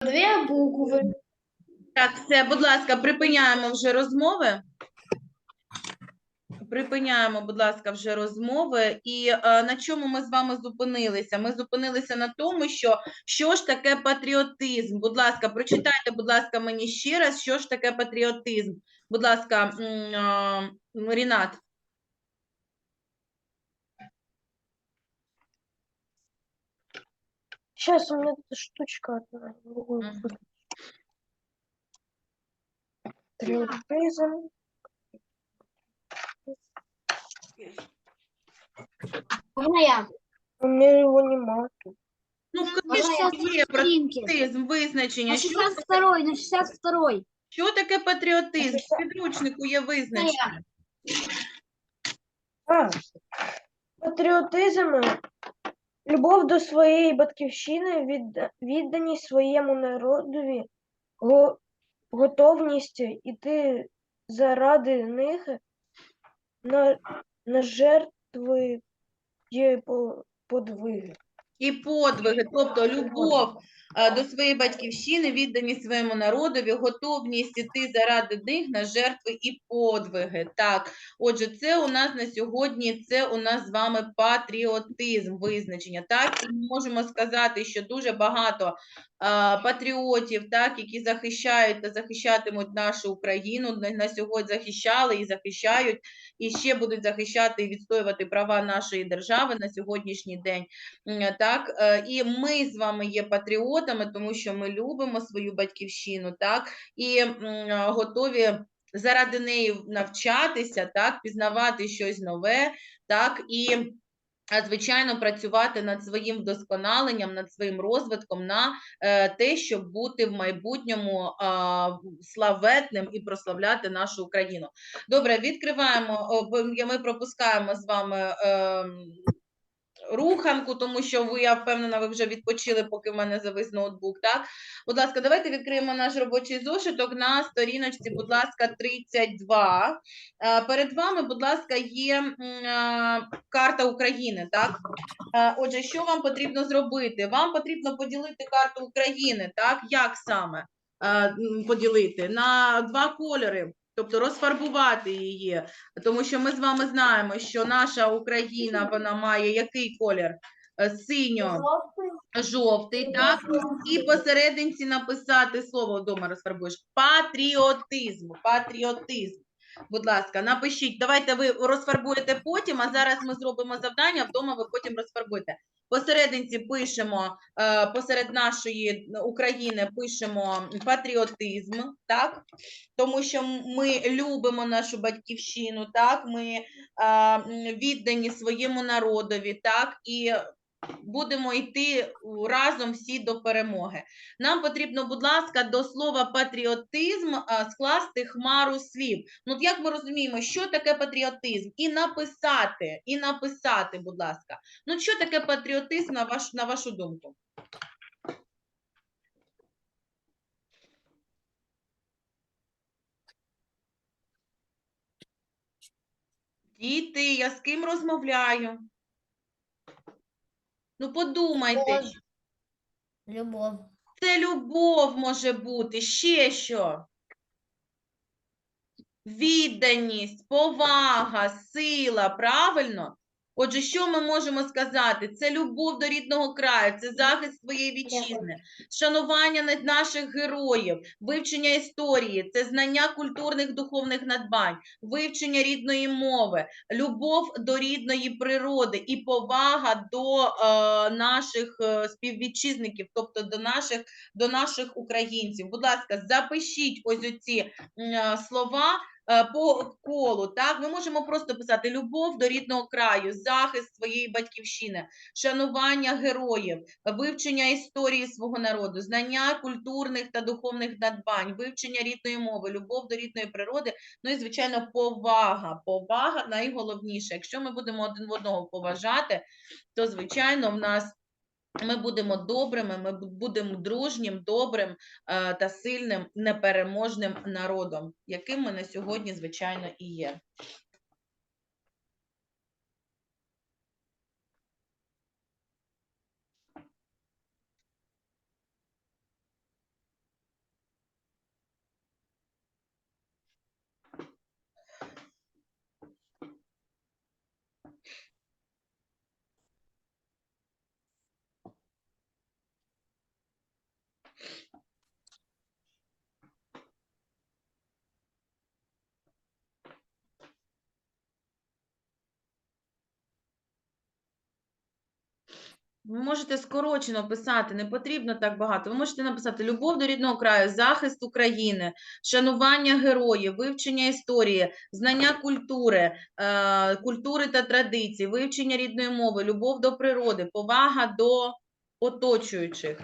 Две буквы. Так, все, будь ласка, припиняємо вже розмови. Припиняємо, будь ласка, вже розмови. І е, на чому ми з вами зупинилися? Ми зупинилися на тому, що що ж таке патріотизм. Будь ласка, прочитайте, будь ласка, мені ще раз, що ж таке патріотизм. Будь ласка, м, е, Рінат. Сейчас у меня эта штучка одна. не могу Мгм. выключить. Патриотизм. Можно я? У меня его нема. тут. Ну, в Можно я книжці є Картинки. патріотизм, визначення. На Що, 62 на 62 що таке патріотизм? В Написав. підручнику є визначення. А, патріотизм – любов до своєї батьківщини, відда- відданість своєму народові, го- готовність іти заради них на, на жертви подвиги. І подвиги, тобто любов е, до своєї батьківщини, відданість своєму народові, готовність іти заради них на жертви і подвиги. Так, отже, це у нас на сьогодні, це у нас з вами патріотизм, визначення. Так, і ми можемо сказати, що дуже багато е, патріотів, так, які захищають та захищатимуть нашу Україну, на, на сьогодні захищали і захищають, і ще будуть захищати і відстоювати права нашої держави на сьогоднішній день. М, Так, е, і ми з вами є патріотами, тому що ми любимо свою батьківщину, так, і е, готові заради неї навчатися, так, пізнавати щось нове, так, і звичайно, працювати над своїм вдосконаленням, над своїм розвитком на е, те, щоб бути в майбутньому славетним і прославляти нашу Україну. Добре, відкриваємо. Ми пропускаємо з вами. Руханку, тому що ви, я впевнена, ви вже відпочили, поки в мене завис ноутбук. Так, будь ласка, давайте відкриємо наш робочий зошиток на сторіночці, будь ласка, 32. Е, Перед вами, будь ласка, є е, карта України. Так, Е, отже, що вам потрібно зробити? Вам потрібно поділити карту України. Так, як саме поділити на два кольори. Тобто розфарбувати її, тому що ми з вами знаємо, що наша Україна вона має який колір? Е, Синьо жовтий, так? І посерединці написати слово вдома розфарбуєш. Патріотизм. Патріотизм. Будь ласка, напишіть. Давайте ви розфарбуєте потім, а зараз ми зробимо завдання, вдома ви потім розфарбуєте. Посерединці пишемо, е, посеред нашої України пишемо патріотизм, так? Тому що ми любимо нашу батьківщину, так? Ми е, віддані своєму народові, так? І будемо йти разом всі до перемоги. Нам потрібно, будь ласка, до слова патріотизм скласти хмару слів. Ну, от як ми розуміємо, що таке патріотизм? І написати, і написати, будь ласка. Ну, що таке патріотизм на, ваш, на вашу думку? Діти, я з ким розмовляю? Ну, подумайте. Любов. Це любов може бути, ще що? Відданість, повага, сила, правильно? Отже, що ми можемо сказати? Це любов до рідного краю, це захист своєї вітчизни, шанування наших героїв, вивчення історії, це знання культурних духовних надбань, вивчення рідної мови, любов до рідної природи і повага до е, наших е, співвітчизників, тобто до наших, до наших українців. Будь ласка, запишіть ось оці е, слова по колу. Так, ми можемо просто писати любов до рідного краю, захист своєї батьківщини, шанування героїв, вивчення історії свого народу, знання культурних та духовних надбань, вивчення рідної мови, любов до рідної природи. Ну і звичайно, повага. Повага найголовніше. Якщо ми будемо один в одного поважати, то звичайно в нас. Ми будемо добрими, ми будемо дружнім, добрим е, та сильним, непереможним народом, яким ми на сьогодні, звичайно, і є. Ви можете скорочено писати, не потрібно так багато. Ви можете написати любов до рідного краю, захист України, шанування героїв, вивчення історії, знання культури, е, культури та традицій, вивчення рідної мови, любов до природи, повага до оточуючих.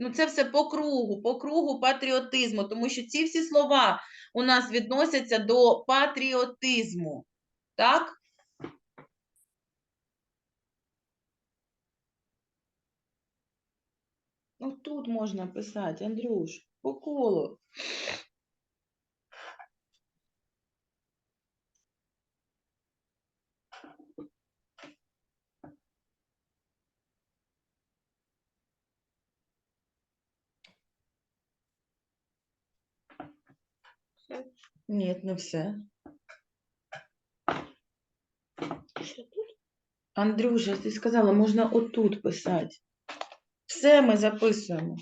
Ну, це все по кругу, по кругу патріотизму, тому що ці всі слова у нас відносяться до патріотизму. Так? Ну, тут можна писати, Андрюш, по колу. Ні, не все. Тут? Андрюша, ти сказала, можна отут писати. Все ми записуємо.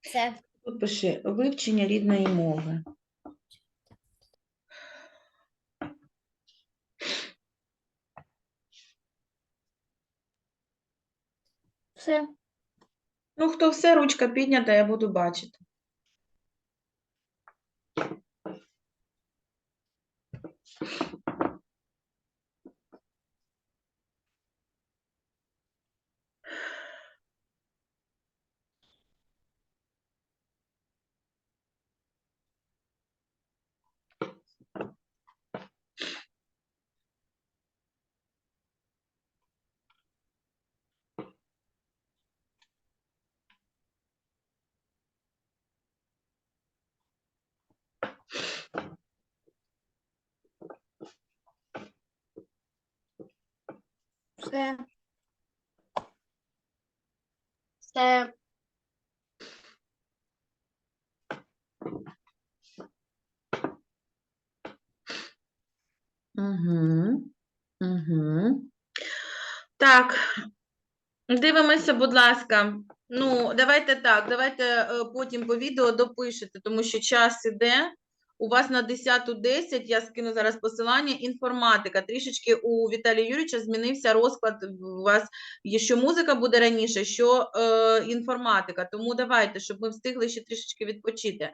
Все. Тут пиши вивчення рідної мови. Все. Ну, хто все, ручка піднята, я буду бачити. Все. Все. Угу. Угу. Так, дивимося, будь ласка. Ну, давайте так, давайте е, потім по відео допишете, тому що час іде. У вас на 10.10, я скину зараз посилання, інформатика. Трішечки у Віталія Юрійовича змінився розклад. У вас що музика буде раніше, що е, інформатика. Тому давайте, щоб ми встигли ще трішечки відпочити.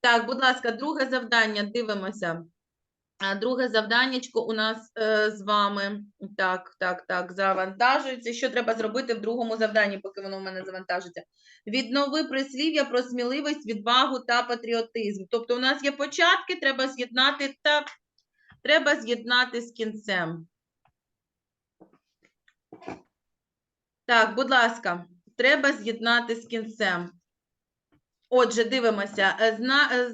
Так, будь ласка, друге завдання, дивимося. Друге завданнячко у нас е, з вами. Так, так, так, завантажується. Що треба зробити в другому завданні, поки воно в мене завантажиться? Віднови прислів'я про сміливість, відвагу та патріотизм. Тобто, у нас є початки, треба з'єднати та треба з'єднати з кінцем. Так, будь ласка, треба з'єднати з кінцем. Отже, дивимося. Е, Зна, е,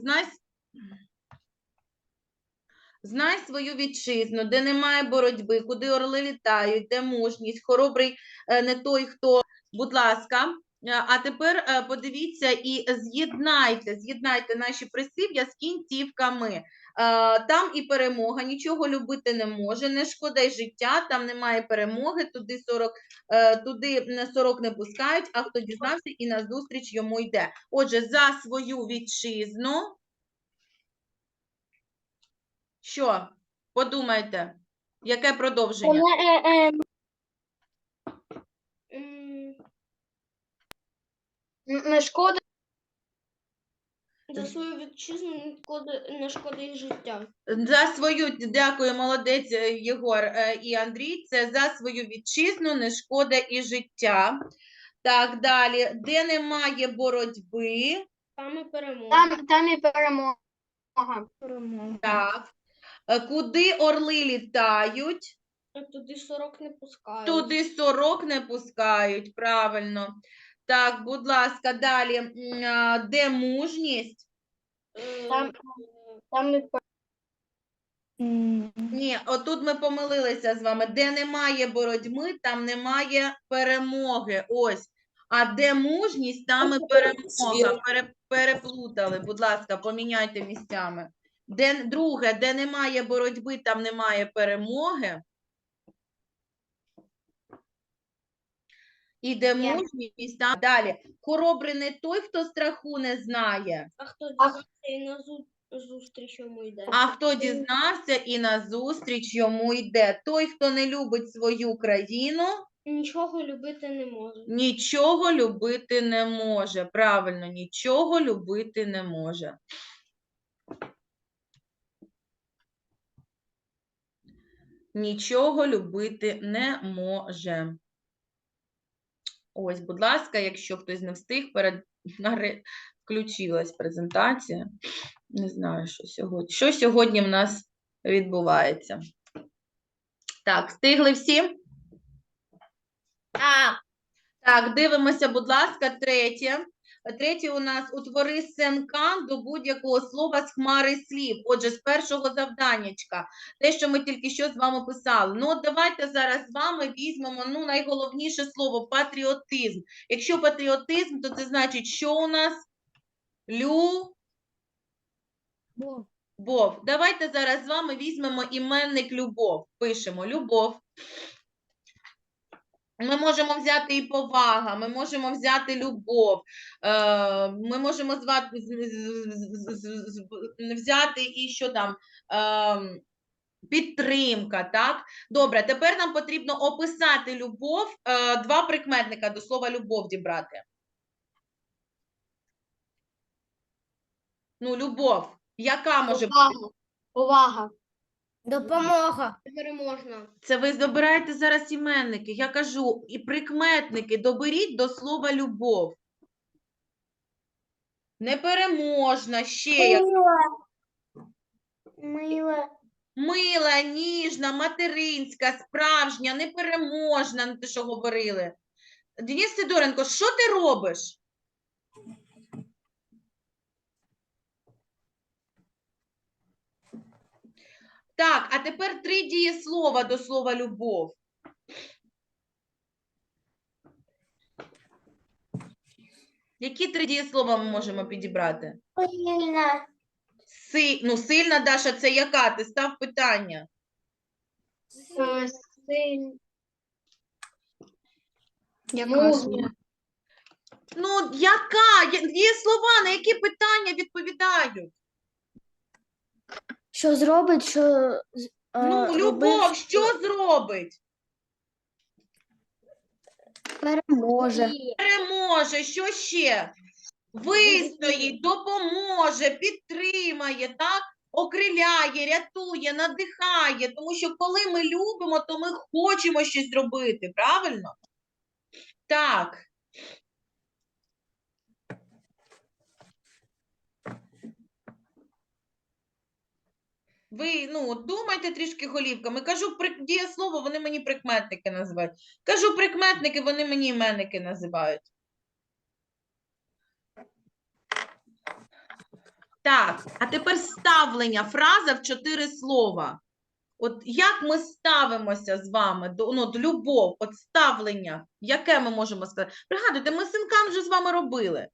знай свою вітчизну, де немає боротьби, куди орли літають, де мужність, хоробрий е, не той, хто, будь ласка. Е, А тепер е, подивіться і з'єднайте, з'єднайте наші прислів'я з кінцівками. Там і перемога, нічого любити не може, не шкода й життя, там немає перемоги, туди 40, е, туди м, 40 не пускають, а хто дізнався і назустріч йому йде. Отже, за свою вітчизну. Що? Подумайте, яке продовження? Е, е, Не шкода. За свою вітчизну не шкода, не шкода їх життя. За свою, дякую, молодець е, Єгор і Андрій. Це за свою вітчизну не шкода і життя. Так, далі. Де немає боротьби, Там і перемога. Там, там і перемога. перемога. так. Е, Куди орли літають, Туди 40 не пускають. туди сорок не пускають. Правильно. Так, будь ласка, далі. М, а, Де мужність? Е, Там, там і Ні, отут ми помилилися з вами. Де немає боротьби, там немає перемоги. Ось. А де мужність, там і перемога. Пере, переплутали. Будь ласка, поміняйте місцями. Де, друге, де немає боротьби, там немає перемоги. Іде Є. мужність. Так. Далі. Хоробрий не той, хто страху не знає, А хто дізнався і на зустріч йому йде? а хто дізнався і назустріч йому йде. Той, хто не любить свою країну, Нічого любити не може. нічого любити не може. Правильно, нічого любити не може. Нічого любити не може. Ось, будь ласка, якщо хтось не встиг, перед включилась презентація. Не знаю, що сьогодні. Що сьогодні в нас відбувається. Так, встигли всі? Так. Так, дивимося, будь ласка, третє. Третє у нас утвори сенкан до будь-якого слова з хмари слів. Отже, з першого завданнячка, те, що ми тільки що з вами писали. Ну, от давайте зараз з вами візьмемо ну, найголовніше слово патріотизм. Якщо патріотизм, то це значить, що у нас? Любов. Давайте зараз з вами візьмемо іменник любов. Пишемо любов. Ми можемо взяти і повага, ми можемо взяти любов, е, ми можемо звати, взяти і що там, е, підтримка, так? Добре, тепер нам потрібно описати любов, е, два прикметника до слова любов дібрати. Ну, любов, яка може бути? Увага. Допомога. Переможна. Це ви добираєте зараз іменники. Я кажу, і прикметники доберіть до слова любов. Непереможна, ще як Мила. мила, ніжна, материнська, справжня, непереможна, ну те, що говорили. Денис Сидоренко, що ти робиш? Так, а тепер три дієслова до слова любов. Які три дієслова ми можемо підібрати? Сильна. Си... Ну, сильна Даша, це яка? Ти став питання. Сильна. Мужня. Ну, яка? Є слова, на які питання відповідають? Що зробить, що з- Ну, е, любов, робив, що зробить? переможе. Переможе, що ще? Вистоїть, допоможе, підтримає, так? Окриляє, рятує, надихає. Тому що коли ми любимо, то ми хочемо щось зробити, правильно? Так. Ви ну, думайте трішки голівками. Кажу прик... дієслово, вони мені прикметники називають. Кажу прикметники, вони мені іменники називають. Так, а тепер ставлення, фраза в чотири слова. От як ми ставимося з вами до, ну, до любов, от ставлення, яке ми можемо сказати? Пригадуйте, ми синкан вже з вами робили.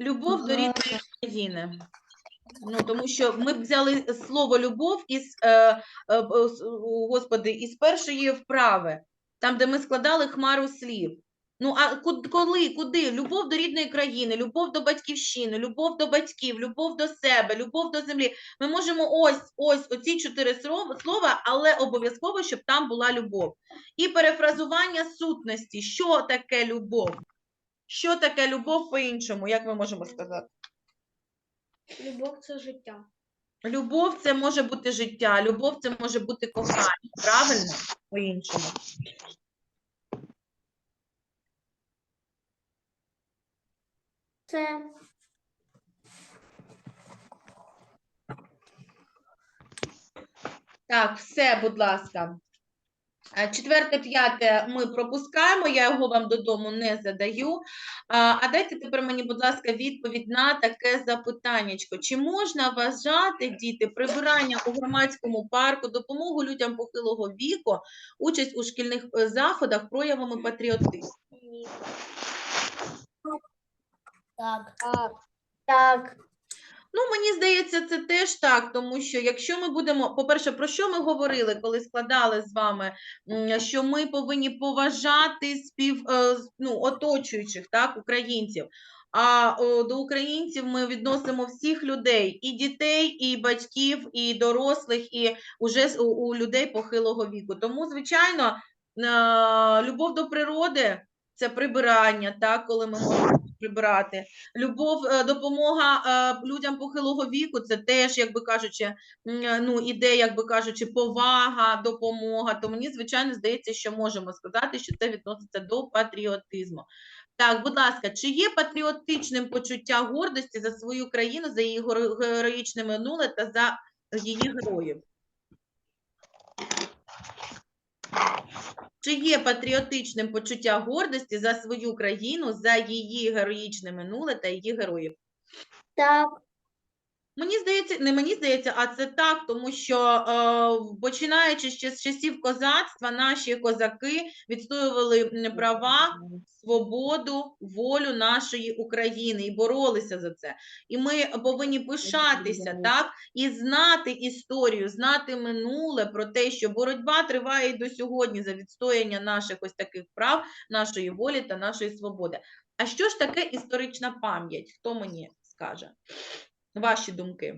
Любов до рідної країни. Ну, тому що ми б взяли слово любов із, е, е, о, господи, із першої вправи, там, де ми складали хмару слів. Ну, а коли, куди? Любов до рідної країни, любов до батьківщини, любов до батьків, любов до себе, любов до землі. Ми можемо ось, ось оці чотири слова, але обов'язково, щоб там була любов. І перефразування сутності. Що таке любов? Що таке любов по-іншому? Як ми можемо сказати? Любов це життя. Любов це може бути життя, любов це може бути кохання, правильно? По-іншому. Це. Так, все, будь ласка. Е, Четверте, п'яте ми пропускаємо, я його вам додому не задаю. А а дайте тепер мені, будь ласка, відповідь на таке запитаннячко. Чи можна вважати, діти, прибирання у громадському парку, допомогу людям похилого віку, участь у шкільних е, заходах проявами патріотизму? Ні. Так. Так. Так. Ну, мені здається, це теж так, тому що якщо ми будемо, по-перше, про що ми говорили, коли складали з вами, що ми повинні поважати спів, е, ну, оточуючих, так, українців. А до українців ми відносимо всіх людей, і дітей, і батьків, і дорослих, і уже у людей похилого віку. Тому, звичайно, е, любов до природи це прибирання, так, коли ми можемо прибирати. Любов, е, допомога е, людям похилого віку, це теж, як би кажучи, е, ну, іде, як би кажучи, повага, допомога. То мені, звичайно, здається, що можемо сказати, що це відноситься до патріотизму. Так, будь ласка, чи є патріотичним почуття гордості за свою країну, за її героїчне минуле та за її героїв? Чи є патріотичним почуття гордості за свою країну, за її героїчне минуле та її героїв? Так. Мені здається, не мені здається, а це так, тому що е, починаючи ще з часів козацтва, наші козаки відстоювали права, свободу, волю нашої України і боролися за це. І ми повинні пишатися, так, і знати історію, знати минуле про те, що боротьба триває і до сьогодні за відстояння наших ось таких прав, нашої волі та нашої свободи. А що ж таке історична пам'ять? Хто мені скаже? Ваші думки.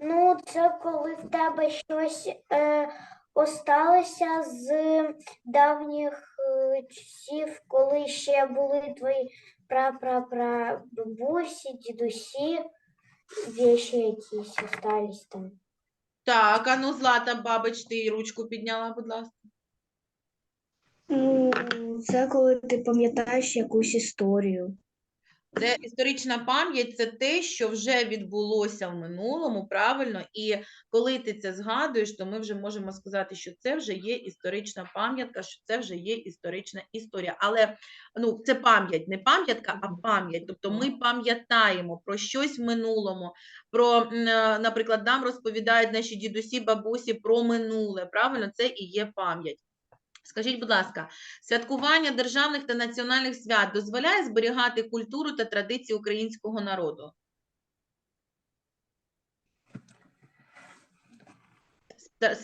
Ну, це коли в тебе щось е, осталося з давніх е, часів, коли ще були твої прапрапрабабусі, дідусі, вещи якісь остались там. Так, а ну, Злата Бабич, ти ручку підняла, будь ласка. Ну, це коли ти пам'ятаєш якусь історію. Це історична пам'ять це те, що вже відбулося в минулому, правильно? І коли ти це згадуєш, то ми вже можемо сказати, що це вже є історична пам'ятка, що це вже є історична історія. Але ну, це пам'ять, не пам'ятка, а пам'ять. Тобто ми пам'ятаємо про щось в минулому, про, е, наприклад, нам розповідають наші дідусі, бабусі про минуле. Правильно, це і є пам'ять. Скажіть, будь ласка, святкування державних та національних свят дозволяє зберігати культуру та традиції українського народу?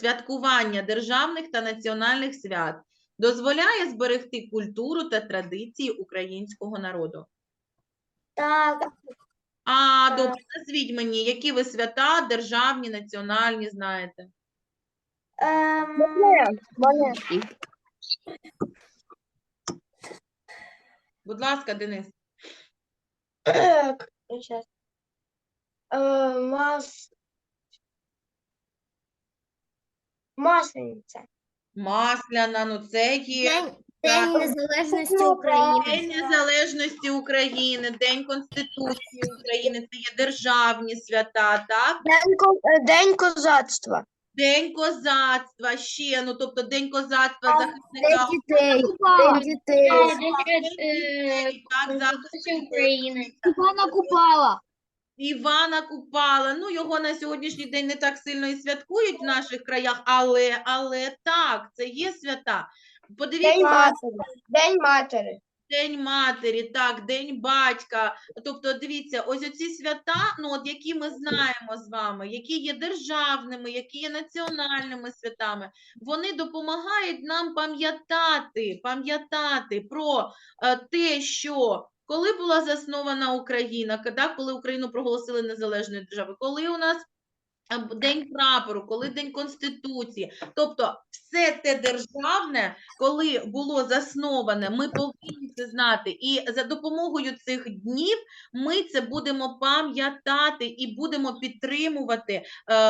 Святкування державних та національних свят дозволяє зберегти культуру та традиції українського народу. Так, А добре, назвіть мені, які ви свята державні, національні знаєте? ем, Будь ласка, Денис. Сейчас. Э, мас... Маслениця. Масляна, ну це є. День, Так. День Незалежності України. День Незалежності України, День Конституції України, це є державні свята, так? День, ко- е, День козацтва. День козацтва ще, ну тобто День козацтва захисника дітей. День дітей. так, України. Івана Купала. Івана Купала. Ну, його на сьогоднішній день не так сильно і святкують в наших краях, але, але так, це є свята. Подивіться, матері. День матері. День матері, так, День батька. Тобто, дивіться, ось оці свята, ну от які ми знаємо з вами, які є державними, які є національними святами, вони допомагають нам пам'ятати, пам'ятати про е, те, що коли була заснована Україна, коли, Україну проголосили незалежною державою, коли у нас День прапору, коли День Конституції, тобто все те державне, коли було засноване, ми повинні це знати. І за допомогою цих днів ми це будемо пам'ятати і будемо підтримувати, е,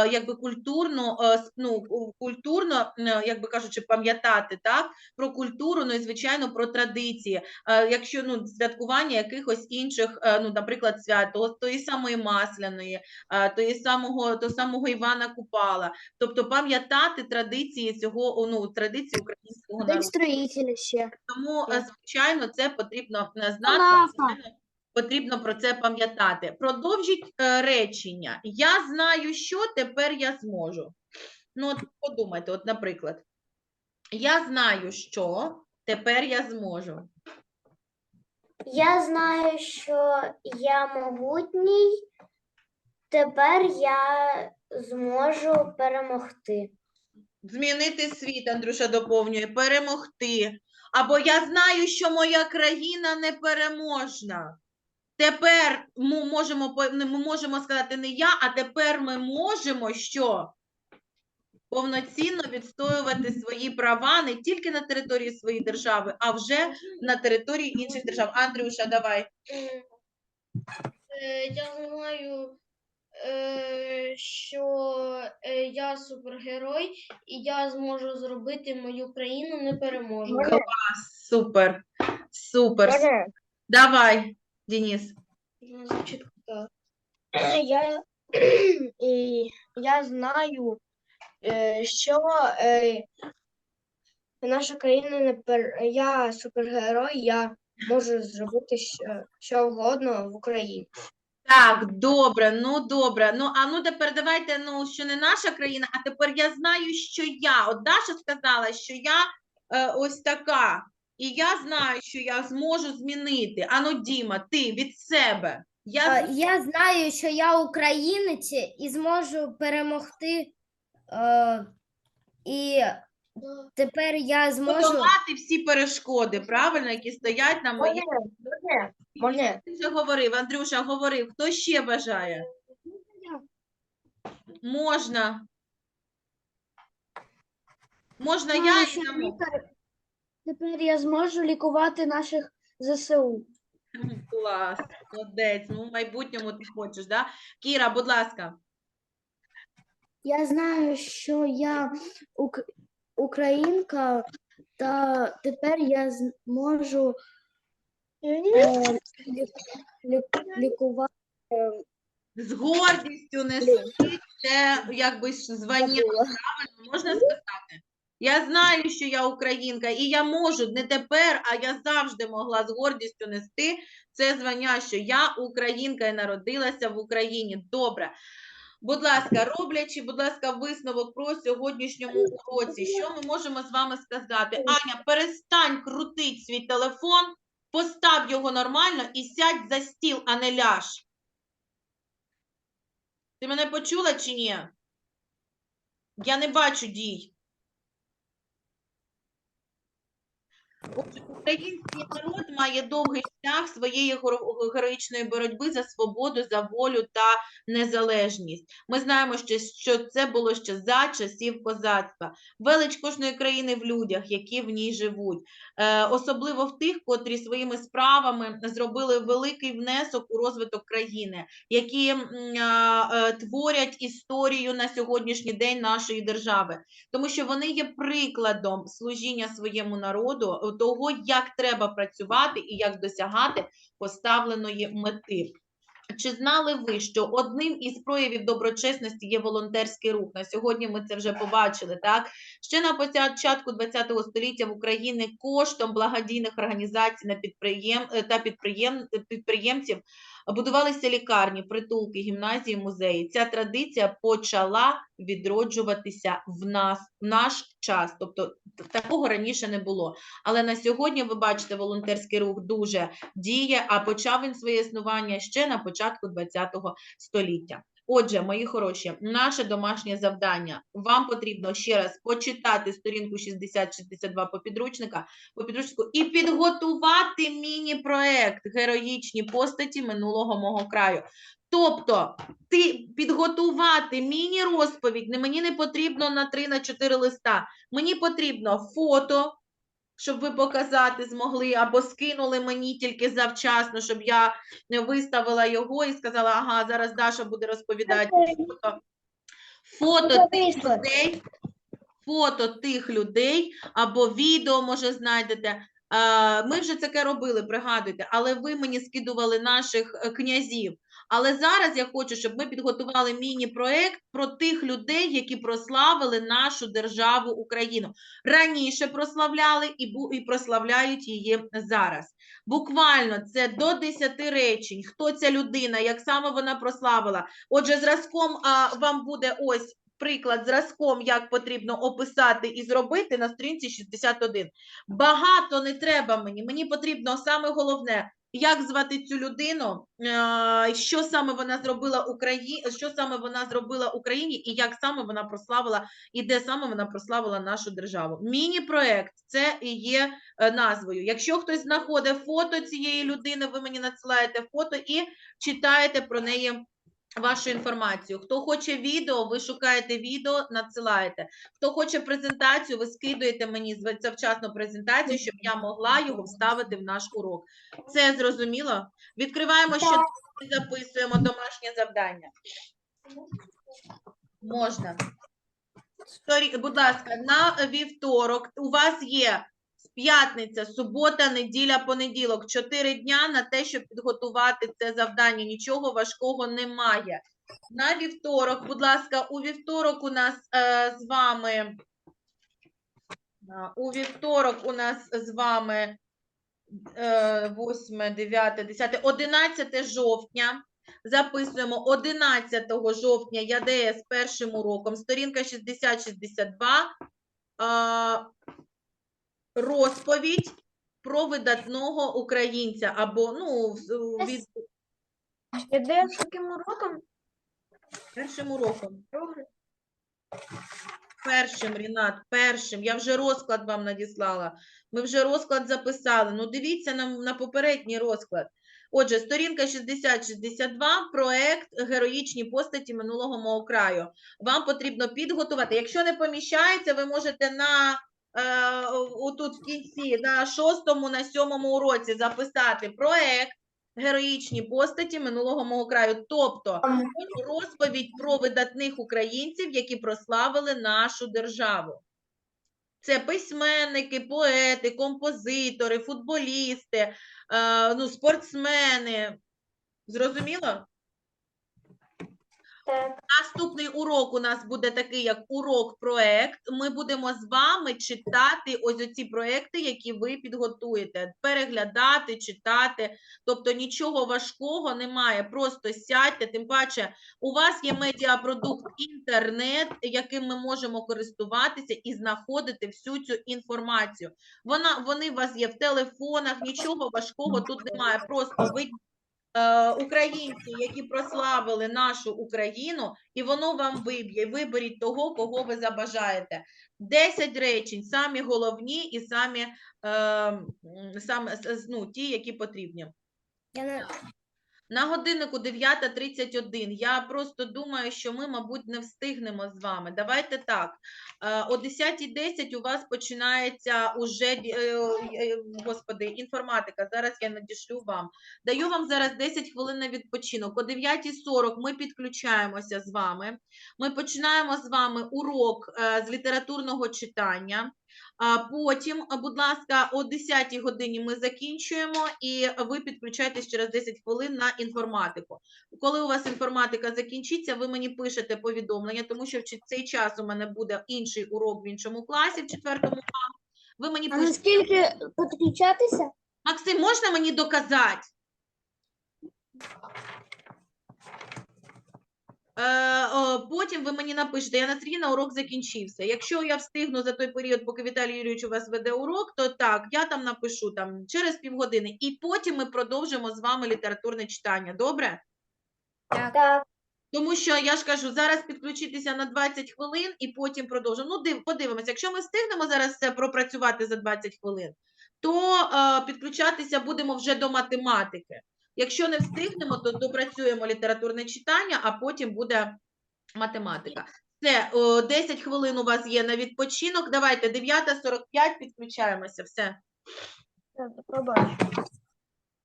якби культурно, е, ну, культурно, е, як би кажучи, пам'ятати так про культуру, ну і звичайно про традиції. Якщо ну святкування якихось інших, ну, наприклад, свят, того- тої самої масляної, тої самого, того самого Івана Купала, тобто пам'ятати традиції цього, ну, традиції українського народу. ще. Тому, е, звичайно, це потрібно е, знати, потрібно про це пам'ятати. Продовжіть е, речення. Я знаю, що тепер я зможу. Ну, от подумайте, от, наприклад, я знаю, що тепер я зможу. Я знаю, що я могутній. Тепер я зможу перемогти. Змінити світ, Андрюша доповнює, перемогти. Або я знаю, що моя країна непереможна. Тепер ми можемо, ми можемо сказати не я, а тепер ми можемо що? Повноцінно відстоювати свої права не тільки на території своєї держави, а вже на території інших держав. Андрюша, давай. Е, Я знаю, що е, я супергерой, і я зможу зробити мою країну непереможною. Клас, супер, супер. Можна? Давай, Денис. Ну, Звучить так. Я, і я знаю, е, що е, наша країна не пер... Я супергерой, я можу зробити що, що угодно в Україні. Так, добре, ну добре. Ну а ну тепер давайте, ну що не наша країна, а тепер я знаю, що я. От Даша сказала, що я е, ось така, і я знаю, що я зможу змінити. Ану, Діма, ти від себе. Я Е, Я знаю, що я українець і зможу перемогти. Е, і тепер я зможу. подолати всі перешкоди, правильно, які стоять на моїй. Можна? Ти вже говорив, Андрюша говорив. Хто ще бажає? Можна. Можна я і дамо. Тепер я зможу лікувати наших ЗСУ. Клас, молодець. Ну, в майбутньому ти хочеш, да? Кіра, будь ласка. Я знаю, що я ук- українка, та тепер я зможу е, лі- лі- лікувати. З гордістю неси це якби ж звання, правильно можна сказати. Я знаю, що я українка, і я можу не тепер, а я завжди могла з гордістю нести це звання, що я українка і народилася в Україні. Добре. Будь ласка, роблячи, будь ласка, висновок про сьогоднішньому уроці, що ми можемо з вами сказати? Аня, перестань крутити свій телефон, постав його нормально і сядь за стіл, а не ляж. Ти мене почула чи ні? Я не бачу дій. Український народ має довгий шлях своєї героїчної боротьби за свободу, за волю та незалежність. Ми знаємо, що, що це було ще за часів козацтва. Велич кожної країни в людях, які в ній живуть, е, особливо в тих, котрі своїми справами зробили великий внесок у розвиток країни, які а, е, творять історію на сьогоднішній день нашої держави тому що вони є прикладом служіння своєму народу, е, того, як треба працювати і як досягати поставленої мети. Чи знали ви, що одним із проявів доброчесності є волонтерський рух? На сьогодні ми це вже побачили. Так ще на початку ХХ століття в Україні коштом благодійних організацій на підприєм та підприєм підприємців будувалися лікарні, притулки, гімназії, музеї. Ця традиція почала відроджуватися в нас в наш час. Тобто такого раніше не було. Але на сьогодні ви бачите, волонтерський рух дуже діє, а почав він своє існування ще на початку ХХ століття. Отже, мої хороші, наше домашнє завдання. Вам потрібно ще раз почитати сторінку 60-62 по підручника, по підручнику і підготувати міні-проект героїчні постаті минулого мого краю. Тобто, ти підготувати міні-розповідь, мені не потрібно на 3 на 4 листа. Мені потрібно фото, щоб ви показати змогли, або скинули мені тільки завчасно, щоб я виставила його і сказала, ага, зараз Даша буде розповідати. Фото, фото тих людей, фото тих людей або відео, може, знайдете. Ми вже таке робили, пригадуйте, але ви мені скидували наших е, князів. Але зараз я хочу, щоб ми підготували міні-проект про тих людей, які прославили нашу державу Україну. Раніше прославляли і, і прославляють її зараз. Буквально це до 10 речень. Хто ця людина, як саме вона прославила. Отже, зразком а, вам буде ось приклад зразком, як потрібно описати і зробити на сторінці 61. Багато не треба мені. Мені потрібно саме головне як звати цю людину, е, що саме вона зробила Україні, що саме вона зробила Україні, і як саме вона прославила, і де саме вона прославила нашу державу. Міні-проект це і є е, назвою. Якщо хтось знаходить фото цієї людини, ви мені надсилаєте фото і читаєте про неї. Вашу інформацію. Хто хоче відео, ви шукаєте відео, надсилаєте. Хто хоче презентацію, ви скидуєте мені завчасно презентацію, щоб я могла його вставити в наш урок. Це зрозуміло? Відкриваємо ще записуємо домашнє завдання. Можна. Будь ласка, на вівторок у вас є п'ятниця, субота, неділя, понеділок. Чотири дня на те, щоб підготувати це завдання. Нічого важкого немає. На вівторок, будь ласка, у вівторок у нас е, з вами. У вівторок у нас з вами е, 8, 9, 10, 11 жовтня. Записуємо 11 жовтня ЯДС першим уроком, сторінка 60-62. Розповідь про видатного українця або ну в- від Я де з таким уроком? першим уроком. Першим, Рінат, першим. Я вже розклад вам надіслала. Ми вже розклад записали. Ну, дивіться на, на попередній розклад. Отже, сторінка 60-62, проект Героїчні постаті минулого мого краю. Вам потрібно підготувати. Якщо не поміщається, ви можете на е, отут в кінці, на шостому, на сьомому уроці записати проект Героїчні постаті минулого мого краю. Тобто розповідь про видатних українців, які прославили нашу державу. Це письменники, поети, композитори, футболісти, е, ну, спортсмени. Зрозуміло? Так. Наступний урок у нас буде такий, як урок проект. Ми будемо з вами читати ось оці проекти, які ви підготуєте, переглядати, читати. Тобто нічого важкого немає. Просто сядьте. Тим паче, у вас є медіапродукт інтернет, яким ми можемо користуватися і знаходити всю цю інформацію. Вона вони у вас є в телефонах, нічого важкого тут немає. Просто ви українці, які прославили нашу Україну, і воно вам виб'є. Виберіть того, кого ви забажаєте. 10 речень, самі головні і самі, е, м, саме, с- с- ну, ті, які потрібні. Я не... На годиннику 9.31. Я просто думаю, що ми, мабуть, не встигнемо з вами. Давайте так. е, О 10.10 у вас починається уже, е, е, господи, інформатика. Зараз я надішлю вам. Даю вам зараз 10 хвилин на відпочинок. О 9.40 ми підключаємося з вами. Ми починаємо з вами урок з літературного читання. Потім, будь ласка, о 10 годині ми закінчуємо, і ви підключаєтесь через 10 хвилин на інформатику. Коли у вас інформатика закінчиться, ви мені пишете повідомлення, тому що в цей час у мене буде інший урок в іншому класі, в четвертому А. Ви мені А наскільки підключатися? Максим, можна мені доказати? Е, потім ви мені напишете, Яна Сергійовна, урок закінчився. Якщо я встигну за той період, поки Віталій Юрійович у вас веде урок, то так, я там напишу там через півгодини. І потім ми продовжимо з вами літературне читання. Добре? Так. Тому що я ж кажу, зараз підключитися на 20 хвилин і потім продовжимо. Ну, див, подивимося, якщо ми встигнемо зараз це пропрацювати за 20 хвилин, то е, підключатися будемо вже до математики. Якщо не встигнемо, то допрацюємо літературне читання, а потім буде математика. О, 10 хвилин у вас є на відпочинок. Давайте 9.45 підключаємося. Все. Побачу.